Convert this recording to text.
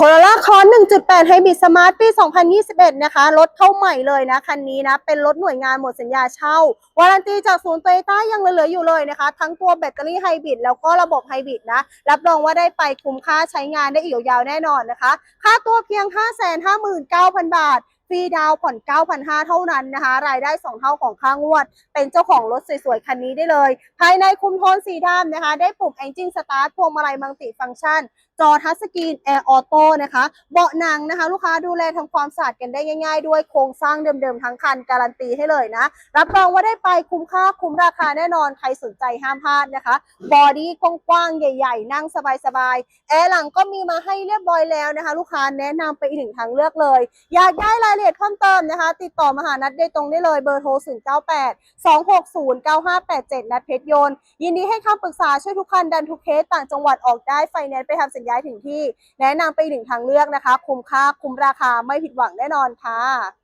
โคโรล่าคอน1.8 ไฮบริดสมาร์ทปี 2021 นะคะ รถเข้าใหม่เลยนะ คันนี้นะ เป็นรถหน่วยงานหมดสัญญาเช่า วารันตีจากศูนย์โตโยต้ายังเหลือๆอยู่เลยนะคะ ทั้งตัวแบตเตอรี่ไฮบริดแล้วก็ระบบไฮบริดนะ รับรองว่าได้ไปคุ้มค่าใช้งานได้อีกยาวแน่นอนนะคะ ค่าตัวเพียง 559,000 บาท ฟรีดาวผ่อน 9,500 เท่านั้นนะคะ รายได้ 2 เท่าของค่างวด เป็นเจ้าของรถสวยๆ คันนี้ได้เลย ภายในคุมโทนสีดำนะคะ ได้ปุ่ม Engine Start พวงมาลัยมัลติฟังก์ชัน จอทัชสกรีน Air Auto นะคะ เบาะหนังนะคะ ลูกค้าดูแลทำความสะอาดกันได้ง่าย ๆ ด้วยโครงสร้างเดิมๆ ทั้งคัน การันตีให้เลยนะ รับรองว่าได้ไปคุ้มค่าคุ้มราคาแน่นอน ใครสนใจห้ามพลาดนะคะ บอดี้กว้างๆ ใหญ่ ๆ นั่งสบายๆ แอร์หลังก็มีมาให้เรียบร้อยแล้วนะคะ ลูกค้าแนะนำไปอีกหนึ่งทางเลือกเลย อยากได้รายละเอียดเพิ่มเติมนะคะ ติดต่อมาหานัดได้ตรงได้เลยเบอร์โทร 098 260 9587 นัดเพชรยนต์ ยินดีให้คำปรึกษาช่วยทุกคันดันทุกเคสต่างจังหวัดออกได้ไฟแนนซ์ไปทำสัญญาถึงที่ แนะนำไปหนึ่งทางเลือกนะคะ คุ้มค่าคุ้มราคาไม่ผิดหวังแน่นอนค่ะ